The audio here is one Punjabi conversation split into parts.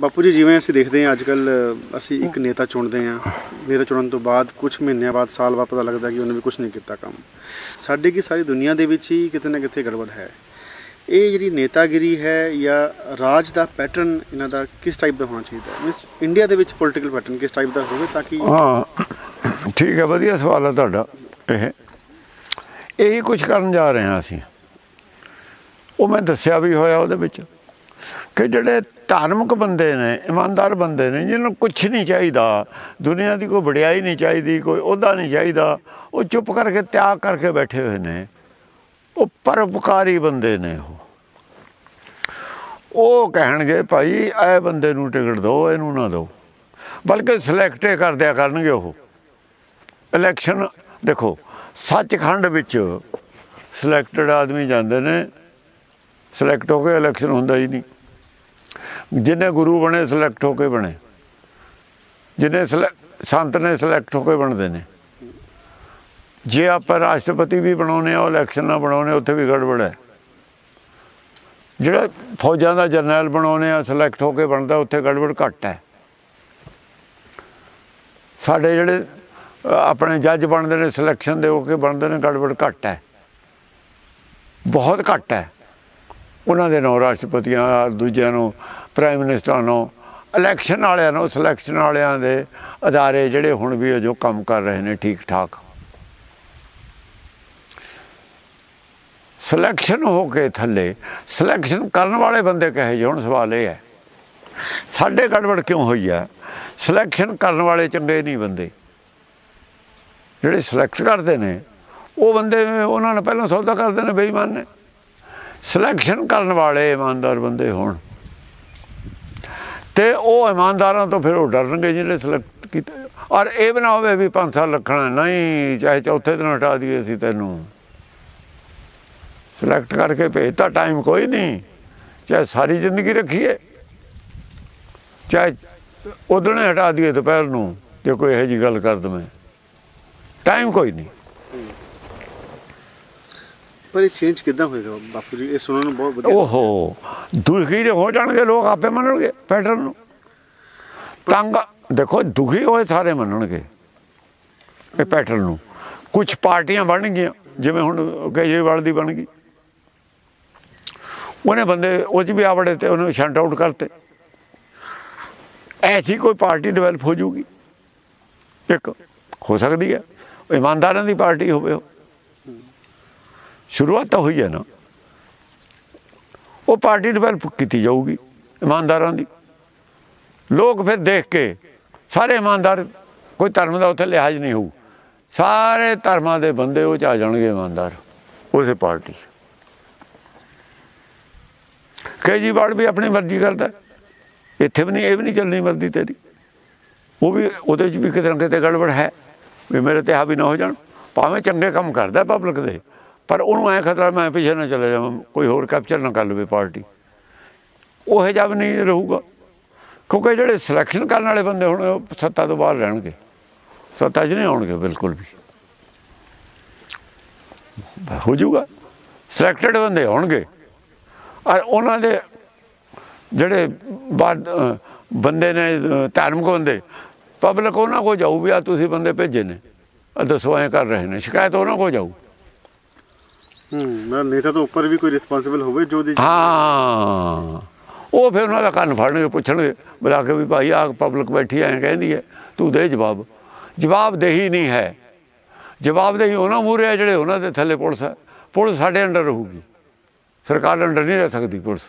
ਬਾਪੂ ਜੀ, ਜਿਵੇਂ ਅਸੀਂ ਦੇਖਦੇ ਹਾਂ ਅੱਜ ਕੱਲ ਅਸੀਂ ਇੱਕ ਨੇਤਾ ਚੁਣਦੇ ਹਾਂ। ਨੇਤਾ ਚੁਣਨ ਤੋਂ ਬਾਅਦ ਕੁਝ ਮਹੀਨਿਆਂ ਬਾਅਦ, ਸਾਲ ਬਾਅਦ ਪਤਾ ਲੱਗਦਾ ਕਿ ਉਹਨੇ ਵੀ ਕੁਝ ਨਹੀਂ ਕੀਤਾ ਕੰਮ। ਸਾਡੇ ਕੀ ਸਾਰੀ ਦੁਨੀਆ ਦੇ ਵਿੱਚ ਹੀ ਕਿਤੇ ਨਾ ਕਿਤੇ ਗੜਬੜ ਹੈ। ਇਹ ਜਿਹੜੀ ਨੇਤਾਗਿਰੀ ਹੈ ਜਾਂ ਰਾਜ ਦਾ ਪੈਟਰਨ ਇਹਨਾਂ ਦਾ ਕਿਸ ਟਾਈਪ ਦਾ ਹੋਣਾ ਚਾਹੀਦਾ ਹੈ? ਮੀਨਸ ਇੰਡੀਆ ਦੇ ਵਿੱਚ ਪੋਲਿਟੀਕਲ ਪੈਟਰਨ ਕਿਸ ਟਾਈਪ ਦਾ ਹੋਵੇ ਤਾਂ ਕਿ ਹਾਂ, ਠੀਕ ਹੈ, ਵਧੀਆ ਸਵਾਲ ਹੈ ਤੁਹਾਡਾ ਇਹ। ਇਹੀ ਕੁਝ ਕਰਨ ਜਾ ਰਹੇ ਹਾਂ ਅਸੀਂ। ਉਹ ਮੈਂ ਦੱਸਿਆ ਵੀ ਹੋਇਆ ਉਹਦੇ ਵਿੱਚ। ਕਿ ਜਿਹੜੇ ਧਾਰਮਿਕ ਬੰਦੇ ਨੇ, ਇਮਾਨਦਾਰ ਬੰਦੇ ਨੇ, ਜਿਹਨਾਂ ਨੂੰ ਕੁਝ ਨਹੀਂ ਚਾਹੀਦਾ, ਦੁਨੀਆ ਦੀ ਕੋਈ ਵਡਿਆਈ ਨਹੀਂ ਚਾਹੀਦੀ, ਕੋਈ ਅਹੁਦਾ ਨਹੀਂ ਚਾਹੀਦਾ, ਉਹ ਚੁੱਪ ਕਰਕੇ ਤਿਆਗ ਕਰਕੇ ਬੈਠੇ ਹੋਏ ਨੇ। ਉਹ ਪਰਉਪਕਾਰੀ ਬੰਦੇ ਨੇ ਉਹ। ਉਹ ਕਹਿਣਗੇ, ਭਾਈ, ਇਹ ਬੰਦੇ ਨੂੰ ਟਿਕਟ ਦਿਓ, ਇਹਨੂੰ ਨਾ ਦਿਓ। ਬਲਕਿ ਸਿਲੈਕਟੇ ਕਰ ਦਿਆ ਕਰਨਗੇ ਉਹ। ਇਲੈਕਸ਼ਨ ਦੇਖੋ, ਸੱਚਖੰਡ ਵਿੱਚ ਸਿਲੈਕਟਡ ਆਦਮੀ ਜਾਂਦੇ ਨੇ। ਸਿਲੈਕਟ ਹੋ ਕੇ ਇਲੈਕਸ਼ਨ ਹੁੰਦਾ ਹੀ ਨਹੀਂ। ਜਿਹਨੇ ਗੁਰੂ ਬਣੇ ਸਿਲੈਕਟ ਹੋ ਕੇ ਬਣੇ। ਜਿਹਨੇ ਸਿਲੈ- ਸੰਤ ਨੇ ਸਿਲੈਕਟ ਹੋ ਕੇ ਬਣਦੇ ਨੇ। ਜੇ ਆਪਾਂ ਰਾਸ਼ਟਰਪਤੀ ਵੀ ਬਣਾਉਨੇ ਆ ਇਲੈਕਸ਼ਨ ਨਾ ਬਣਾਉਨੇ ਉੱਥੇ ਵੀ ਗੜਬੜ ਹੈ। ਜਿਹੜਾ ਫੌਜਾਂ ਦਾ ਜਰਨੈਲ ਬਣਾਉਨੇ ਆ ਸਿਲੈਕਟ ਹੋ ਕੇ ਬਣਦਾ, ਉੱਥੇ ਗੜਬੜ ਘੱਟ ਹੈ। ਸਾਡੇ ਜਿਹੜੇ ਆਪਣੇ ਜੱਜ ਬਣਦੇ ਨੇ ਸਿਲੈਕਸ਼ਨ ਦੇ ਹੋ ਕੇ ਬਣਦੇ ਨੇ, ਗੜਬੜ ਘੱਟ ਹੈ। ਬਹੁਤ ਘੱਟ ਹੈ। ਉਹਨਾਂ ਦੇ ਨਾਂ ਰਾਸ਼ਟਰਪਤੀਆਂ, ਦੂਜਿਆਂ ਨੂੰ ਪ੍ਰਾਈਮ ਮਿਨਿਸਟਰਾਂ ਨੂੰ ਇਲੈਕਸ਼ਨ ਵਾਲਿਆਂ ਨੂੰ ਸਿਲੈਕਸ਼ਨ ਵਾਲਿਆਂ ਦੇ ਅਦਾਰੇ ਜਿਹੜੇ ਹੁਣ ਵੀ ਜੋ ਕੰਮ ਕਰ ਰਹੇ ਨੇ ਠੀਕ ਠਾਕ ਸਿਲੈਕਸ਼ਨ ਹੋ ਕੇ ਥੱਲੇ ਸਿਲੈਕਸ਼ਨ ਕਰਨ ਵਾਲੇ ਬੰਦੇ ਕਹੇ ਜਿਹੇ ਹੁਣ, ਸਵਾਲ ਇਹ ਹੈ। ਸਾਡੇ ਗੜਬੜ ਕਿਉਂ ਹੋਈ ਹੈ? ਸਿਲੈਕਸ਼ਨ ਕਰਨ ਵਾਲੇ ਚੰਗੇ ਨਹੀਂ ਬੰਦੇ। ਜਿਹੜੇ ਸਿਲੈਕਟ ਕਰਦੇ ਨੇ, ਉਹ ਬੰਦੇ ਉਹਨਾਂ ਨੇ ਪਹਿਲਾਂ ਸੌਦਾ ਕਰਦੇ ਨੇ, ਬੇਈਮਾਨ ਨੇ। ਸਿਲੈਕਸ਼ਨ ਕਰਨ ਵਾਲੇ ਇਮਾਨਦਾਰ ਬੰਦੇ ਹੋਣ। ਤੇ ਉਹ ਇਮਾਨਦਾਰਾਂ ਤੋਂ ਫਿਰ ਉਹ ਡਰਨਗੇ ਜਿਹੜੇ ਸਿਲੈਕਟ ਕੀਤੇ। ਔਰ ਇਹ ਵੀ ਨਾ ਹੋਵੇ ਵੀ 5 ਸਾਲ ਰੱਖਣਾ ਨਹੀਂ, ਚਾਹੇ ਚੌਥੇ ਦਿਨ ਹਟਾ ਦਈਏ ਅਸੀਂ ਤੈਨੂੰ। ਸਿਲੈਕਟ ਕਰਕੇ ਭੇਜਤਾ ਟਾਈਮ ਕੋਈ ਨਹੀਂ। ਚਾਹੇ ਸਾਰੀ ਜ਼ਿੰਦਗੀ ਰੱਖੀਏ। ਚਾਹੇ ਉਦਣੇ ਹਟਾ ਦਈਏ ਦੁਪਹਿਰ ਨੂੰ, ਜੇ ਕੋਈ ਇਹੋ ਜੀ ਗੱਲ ਕਰ ਦਵੇਂ। ਟਾਈਮ ਕੋਈ ਨਹੀਂ। ਪਰ ਇਹ ਚੇਂਜ ਕਿੱਦਾਂ ਹੋਏਗਾ ਬਾਪੂ ਜੀ? ਇਹ ਸੁਣਨ ਨੂੰ ਬਹੁਤ ਵਧੀਆ ਓਹੋ ਦੁਖੀ ਜੇ ਹੋ ਜਾਣਗੇ ਲੋਕ ਆਪੇ ਮੰਨਣਗੇ ਪੈਟਰਨ ਨੂੰ। ਤੰਗ ਦੇਖੋ ਦੁਖੀ ਹੋਏ ਸਾਰੇ ਮੰਨਣਗੇ ਇਹ ਪੈਟਰਨ ਨੂੰ। ਕੁਝ ਪਾਰਟੀਆਂ ਬਣ ਗਈਆਂ ਜਿਵੇਂ ਹੁਣ ਕੇਜਰੀਵਾਲ ਦੀ ਬਣ ਗਈ। ਉਹਨੇ ਬੰਦੇ ਉਹ 'ਚ ਵੀ ਆਵੜੇ ਤੇ ਉਹਨੂੰ ਸ਼ੰਟ ਆਊਟ ਕਰਤੇ। ਐਸੀ ਕੋਈ ਪਾਰਟੀ ਡਿਵੈਲਪ ਹੋ ਜੂਗੀ। ਇੱਕ ਹੋ ਸਕਦੀ ਹੈ। ਇਮਾਨਦਾਰਾਂ ਦੀ ਪਾਰਟੀ ਹੋਵੇ ਉਹ। ਸ਼ੁਰੂਆਤ ਤਾਂ ਹੋਈ ਹੈ ਨਾ। ਉਹ ਪਾਰਟੀ ਡਿਵੈਲਪ ਕੀਤੀ ਜਾਊਗੀ ਇਮਾਨਦਾਰਾਂ ਦੀ। ਲੋਕ ਫਿਰ ਦੇਖ ਕੇ ਸਾਰੇ ਇਮਾਨਦਾਰ, ਕੋਈ ਧਰਮ ਦਾ ਉੱਥੇ ਲਿਹਾਜ਼ ਨਹੀਂ ਹੋਊ। ਸਾਰੇ ਧਰਮਾਂ ਦੇ ਬੰਦੇ ਉਹ ਚ ਆ ਜਾਣਗੇ ਇਮਾਨਦਾਰ, ਉਸੇ ਪਾਰਟੀ 'ਚ। ਕੇਜਰੀਵਾਲ ਵੀ ਆਪਣੀ ਮਰਜ਼ੀ ਕਰਦਾ। ਇੱਥੇ ਵੀ ਨਹੀਂ, ਇਹ ਵੀ ਨਹੀਂ ਚੱਲਣੀ ਮਰਜ਼ੀ ਤੇਰੀ। ਉਹ ਵੀ, ਉਹਦੇ 'ਚ ਵੀ ਕਿਤੇ ਨਾ ਕਿਤੇ ਗੜਬੜ ਹੈ ਵੀ ਮੇਰੇ ਤੇ ਹਾਵੀ ਨਾ ਹੋ ਜਾਣ। ਭਾਵੇਂ ਚੰਗੇ ਕੰਮ ਕਰਦਾ ਪਬਲਿਕ ਦੇ। ਪਰ ਉਹਨੂੰ ਐ ਖਤਰਾ, ਮੈਂ ਪਿੱਛੇ ਨਾ ਚਲੇ ਜਾਵਾਂ, ਕੋਈ ਹੋਰ ਕੈਪਚਰ ਨਾ ਕਰ ਲਵੇ ਪਾਰਟੀ। ਉਹ ਜਿਹਾ ਵੀ ਨਹੀਂ ਰਹੂਗਾ। ਕਿਉਂਕਿ ਜਿਹੜੇ ਸਿਲੈਕਸ਼ਨ ਕਰਨ ਵਾਲੇ ਬੰਦੇ ਹੁਣ ਉਹ ਸੱਤਾ ਤੋਂ ਬਾਹਰ ਰਹਿਣਗੇ। ਸੱਤਾ 'ਚ ਨਹੀਂ ਆਉਣਗੇ ਬਿਲਕੁਲ ਵੀ। ਹੋ ਜਾਊਗਾ। ਸਿਲੈਕਟਡ ਬੰਦੇ ਹੋਣਗੇ ਔਰ ਉਹਨਾਂ ਦੇ ਜਿਹੜੇ ਬੰਦੇ ਨੇ ਧਾਰਮਿਕ ਬੰਦੇ ਪਬਲਿਕ ਉਹਨਾਂ ਕੋ ਜਾਊ ਵੀ ਆ ਤੁਸੀਂ ਬੰਦੇ ਭੇਜੇ ਨੇ। ਦੱਸੋ ਐ ਕਰ ਰਹੇ ਨੇ। ਸ਼ਿਕਾਇਤ ਉਹਨਾਂ ਕੋ ਜਾਊ। ਹੂੰ ਮਤਲਬ ਨੇਤਾ ਤੋਂ ਉੱਪਰ ਵੀ ਕੋਈ ਰਿਸਪਾਂਸਿਬਲ ਹੋਵੇ ਜੋ ਦੀ ਹਾਂ ਉਹ ਫਿਰ ਉਹਨਾਂ ਦਾ ਕੰਨ ਫੜਨਗੇ, ਪੁੱਛਣਗੇ, ਬੁਲਾ ਕੇ ਵੀ ਭਾਈ ਆ ਪਬਲਿਕ ਬੈਠੀ ਐ ਕਹਿੰਦੀ ਹੈ ਤੂੰ ਦੇ ਜਵਾਬ। ਜਵਾਬ ਦੇਹੀ ਨਹੀਂ ਹੈ। ਜਵਾਬ ਦੇਹੀ ਉਹਨਾਂ ਮੂਰੇ ਹੈ ਜਿਹੜੇ ਉਹਨਾਂ ਦੇ ਥੱਲੇ ਪੁਲਿਸ ਹੈ ਪੁਲਿਸ ਸਾਡੇ ਅੰਡਰ ਰਹੂਗੀ। ਸਰਕਾਰ ਅੰਡਰ ਨਹੀਂ ਰਹਿ ਸਕਦੀ ਪੁਲਿਸ।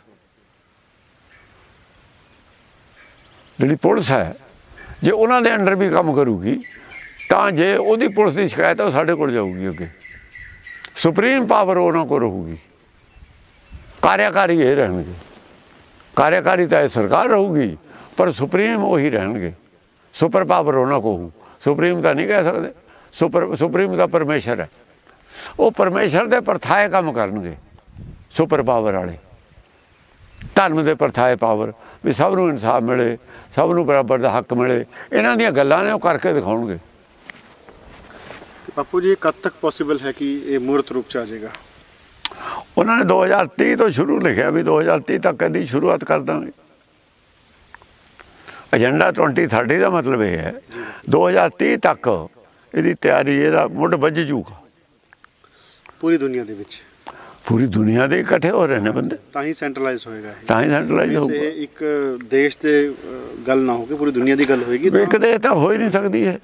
ਜਿਹੜੀ ਪੁਲਿਸ ਹੈ, ਜੇ ਉਹਨਾਂ ਦੇ ਅੰਡਰ ਵੀ ਕੰਮ ਕਰੂਗੀ, ਤਾਂ ਜੇ ਉਹਦੀ ਪੁਲਿਸ ਦੀ ਸ਼ਿਕਾਇਤ ਹੈ, ਉਹ ਸਾਡੇ ਕੋਲ ਜਾਊਗੀ ਅੱਗੇ। ਸੁਪਰੀਮ ਪਾਵਰ ਉਹਨਾਂ ਕੋਲ ਰਹੂਗੀ। ਕਾਰਿਆਕਾਰੀ ਇਹ ਰਹਿਣਗੇ। ਕਾਰਿਆਕਾਰੀ ਤਾਂ ਇਹ ਸਰਕਾਰ ਰਹੂਗੀ, ਪਰ ਸੁਪਰੀਮ ਉਹੀ ਰਹਿਣਗੇ। ਸੁਪਰ ਪਾਵਰ ਉਹਨਾਂ ਕੋ ਹੋਊ। ਸੁਪਰੀਮ ਤਾਂ ਨਹੀਂ ਕਹਿ ਸਕਦੇ। ਸੁਪਰ ਸੁਪਰੀਮ ਦਾ ਪਰਮੇਸ਼ਰ ਹੈ। ਉਹ ਪਰਮੇਸ਼ਰ ਦੇ ਪਰਥਾਏ ਕੰਮ ਕਰਨਗੇ ਸੁਪਰ ਪਾਵਰ ਵਾਲੇ। ਧਰਮ ਦੇ ਪਰਥਾਏ ਪਾਵਰ ਵੀ ਸਭ ਨੂੰ ਇਨਸਾਫ ਮਿਲੇ, ਸਭ ਨੂੰ ਬਰਾਬਰ ਦਾ ਹੱਕ ਮਿਲੇ। ਇਹਨਾਂ ਦੀਆਂ ਗੱਲਾਂ ਨੇ ਉਹ ਕਰਕੇ ਦਿਖਾਉਣਗੇ। ਬਾਪੂ ਜੀ ਕਦ ਤੱਕ ਪੋਸੀਬਲ ਹੈ ਕਿ ਇਹ ਮੂਰਤ ਰੂਪ ਚ ਆ ਜਾਏਗਾ? ਉਹਨਾਂ ਨੇ 2030 ਤੋਂ ਸ਼ੁਰੂ ਲਿਖਿਆ ਵੀ 2030 ਤੱਕ ਇਹਦੀ ਸ਼ੁਰੂਆਤ ਕਰ ਦਾਂਗੇ। ਏਜੰਡਾ 2030 ਦਾ ਮਤਲਬ ਇਹ ਹੈ 2030 ਤੱਕ ਇਹਦੀ ਤਿਆਰੀ ਇਹਦਾ ਮੁੱਢ ਵੱਜ ਜੂਗਾ ਪੂਰੀ ਦੁਨੀਆ ਦੇ ਵਿੱਚ? ਪੂਰੀ ਦੁਨੀਆ ਦੇ ਇਕੱਠੇ ਹੋ ਰਹੇ ਨੇ ਬੰਦੇ। ਤਾਂ ਹੀ ਸੈਂਟਰਲਾਈਜ਼ ਹੋਏਗਾ ਇਹ। ਤਾਂ ਹੀ ਸੈਂਟਰਲਾਈਜ਼ ਹੋਊਗਾ। ਇਹ ਇੱਕ ਦੇਸ਼ ਤੇ ਗੱਲ ਨਾ ਹੋ ਕੇ ਪੂਰੀ ਦੁਨੀਆ ਦੀ ਗੱਲ ਹੋਏਗੀ ਇੱਕ ਦੇ ਤਾਂ ਹੋ ਹੀ ਨਹੀਂ ਸਕਦੀ ਹੈ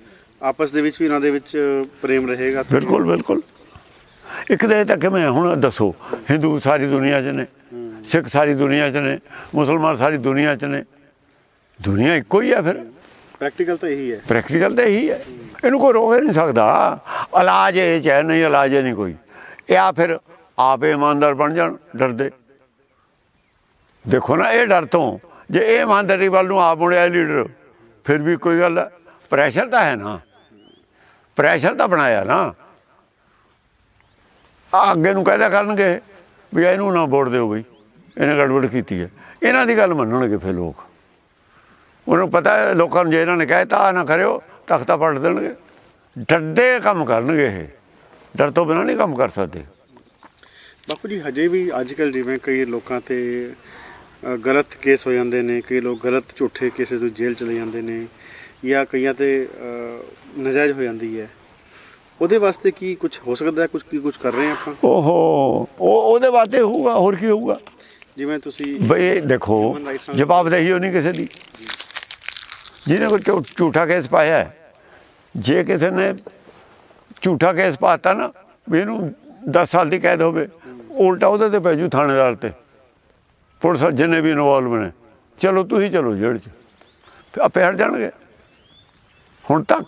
ਆਪਸ ਦੇ ਵਿੱਚ ਵੀ ਇਹਨਾਂ ਦੇ ਵਿੱਚ ਪ੍ਰੇਮ ਰਹੇਗਾ ਬਿਲਕੁਲ ਬਿਲਕੁਲ। ਇੱਕ ਦੇ ਤਾਂ ਕਿਵੇਂ ਹੁਣ ਦੱਸੋ ਹਿੰਦੂ ਸਾਰੀ ਦੁਨੀਆ 'ਚ ਨੇ। ਸਿੱਖ ਸਾਰੀ ਦੁਨੀਆ 'ਚ ਨੇ ਮੁਸਲਮਾਨ ਸਾਰੀ ਦੁਨੀਆ 'ਚ ਨੇ। ਦੁਨੀਆ ਇੱਕੋ ਹੀ ਹੈ ਫਿਰ। ਪ੍ਰੈਕਟੀਕਲ ਤਾਂ ਇਹੀ ਹੈ। ਪ੍ਰੈਕਟੀਕਲ ਤਾਂ ਇਹੀ ਹੈ। ਇਹਨੂੰ ਕੋਈ ਰੋਕ ਨਹੀਂ ਸਕਦਾ। ਇਲਾਜ ਇਹ ਚ ਹੈ ਨਹੀਂ ਇਲਾਜ ਨਹੀਂ ਕੋਈ। ਇਹ ਆ ਫਿਰ ਆਪੇ ਇਮਾਨਦਾਰ ਬਣ ਜਾਣ ਡਰਦੇ। ਦੇਖੋ ਨਾ ਇਹ ਡਰ ਤੋਂ ਜੇ ਇਹ ਇਮਾਨਦਾਰੀ ਵੱਲ ਨੂੰ ਆਪ ਮੁੜਿਆ ਲੀਡਰ ਫਿਰ ਵੀ ਕੋਈ ਗੱਲ। ਪ੍ਰੈਸ਼ਰ ਤਾਂ ਹੈ ਨਾ। ਪ੍ਰੈਸ਼ਰ ਤਾਂ ਬਣਾਇਆ ਨਾ। ਅੱਗੇ ਨੂੰ ਕਹਿਦਾ ਕਰਨਗੇ ਵੀ ਇਹਨੂੰ ਨਾ ਵੋਟ ਦਿਓ ਬਈ, ਇਹਨੇ ਗੜਬੜ ਕੀਤੀ ਹੈ। ਇਹਨਾਂ ਦੀ ਗੱਲ ਮੰਨਣਗੇ ਫਿਰ ਲੋਕ। ਉਹਨੂੰ ਪਤਾ ਹੈ ਲੋਕਾਂ ਨੂੰ ਜੇ ਇਹਨਾਂ ਨੇ ਕਹਿਤਾ, ਆਹ ਨਾ ਕਰਿਓ, ਤਖਤਾ ਪਲਟ ਦੇਣਗੇ। ਡਰਦੇ ਕੰਮ ਕਰਨਗੇ ਇਹ। ਡਰ ਤੋਂ ਬਿਨਾਂ ਨਹੀਂ ਕੰਮ ਕਰ ਸਕਦੇ। ਬਾਪੂ ਜੀ, ਹਜੇ ਵੀ ਅੱਜ ਕੱਲ ਜਿਵੇਂ ਕਈ ਲੋਕਾਂ ਤੇ ਗਲਤ ਕੇਸ ਹੋ ਜਾਂਦੇ ਨੇ, ਕਈ ਲੋਕ ਗਲਤ ਝੂਠੇ ਕੇਸਿਸ ਤੋਂ ਜੇਲ੍ਹ ਚਲੇ ਜਾਂਦੇ ਨੇ। ਜਾਂ ਕਈਆਂ ਤੇ ਨਜਾਇਜ਼ ਹੋ ਜਾਂਦੀ ਹੈ। ਉਹਦੇ ਵਾਸਤੇ ਕੀ ਕੁਝ ਹੋ ਸਕਦਾ? ਕੁਝ ਕੀ ਕੁਝ ਕਰ ਰਹੇ ਆਪਾਂ? ਓਹੋ ਉਹ ਉਹਦੇ ਵਾਸਤੇ ਹੋਊਗਾ ਹੋਰ ਕੀ ਹੋਊਗਾ? ਜਿਵੇਂ ਤੁਸੀਂ ਬਈ ਦੇਖੋ ਜਵਾਬਦੇਹੀ ਹੋਣੀ ਕਿਸੇ ਦੀ। ਜਿਹਨੇ ਕੋਈ ਝੂਠਾ ਕੇਸ ਪਾਇਆ ਹੈ, ਜੇ ਕਿਸੇ ਨੇ ਝੂਠਾ ਕੇਸ ਪਾਤਾ ਨਾ ਇਹਨੂੰ 10 ਸਾਲ ਦੀ ਕੈਦ ਹੋਵੇ ਉਲਟਾ ਉਹਦੇ ਤੇ ਪੈ ਜੂ ਥਾਣੇਦਾਰ ਤੇ। ਪੁਲਿਸ ਜਿੰਨੇ ਵੀ ਇਨਵੋਲਵ ਨੇ ਚਲੋ ਤੁਸੀਂ ਚਲੋ ਜੇਲ੍ਹ 'ਚ। ਤੇ ਆਪੇ ਹਟ ਜਾਣਗੇ। ਹੁਣ ਤੱਕ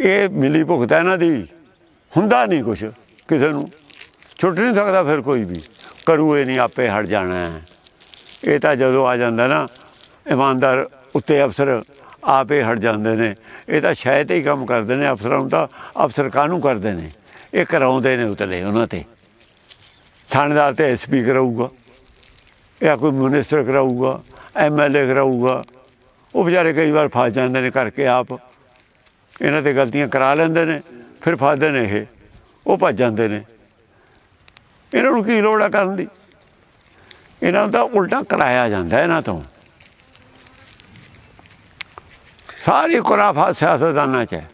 ਇਹ ਮਿਲੀ ਭੁਗਤ ਹੈ ਇਹਨਾਂ ਦੀ। ਹੁੰਦਾ ਨਹੀਂ ਕੁਛ ਕਿਸੇ ਨੂੰ। ਛੁੱਟ ਨਹੀਂ ਸਕਦਾ ਫਿਰ ਕੋਈ ਵੀ। ਕਰੂ ਇਹ ਨਹੀਂ ਆਪੇ ਹਟ ਜਾਣਾ ਇਹ ਤਾਂ ਜਦੋਂ ਆ ਜਾਂਦਾ ਨਾ, ਇਮਾਨਦਾਰ ਉੱਤੇ ਅਫਸਰ ਆਪੇ ਹਟ ਜਾਂਦੇ ਨੇ। ਇਹ ਤਾਂ ਸ਼ਾਇਦ ਹੀ ਕੰਮ ਕਰਦੇ ਨੇ। ਅਫਸਰਾਂ ਨੂੰ ਤਾਂ ਅਫਸਰ ਕਾਹਨੂੰ ਕਰਦੇ ਨੇ? ਇਹ ਕਰਾਉਂਦੇ ਨੇ ਉਤਲੇ ਉਹਨਾਂ ਤੇ। ਥਾਣੇਦਾਰ ਤੇ ਐਸਪੀ ਕਰਾਊਗਾ। ਜਾਂ ਕੋਈ ਮਿਨਿਸਟਰ ਕਰਾਊਗਾ ਐਮਐਲਏ ਕਰਾਊਗਾ। ਉਹ ਵਿਚਾਰੇ ਕਈ ਵਾਰ ਫਸ ਜਾਂਦੇ ਨੇ ਕਰਕੇ ਆਪ। ਇਹਨਾਂ ਤੇ ਗਲਤੀਆਂ ਕਰਾ ਲੈਂਦੇ ਨੇ, ਫਿਰ ਫਸਦੇ ਨੇ ਇਹ। ਉਹ ਭੱਜ ਜਾਂਦੇ ਨੇ। ਇਹਨਾਂ ਨੂੰ ਕੀ ਲੋੜ ਆ ਕਰਨ ਦੀ? ਇਹਨਾਂ ਦਾ ਉਲਟਾ ਕਰਾਇਆ ਜਾਂਦਾ ਇਹਨਾਂ ਤੋਂ। ਸਾਰੀ ਖੁਰਾਫਾਤ ਸਿਆਸਤਦਾਨਾਂ 'ਚ ਹੈ।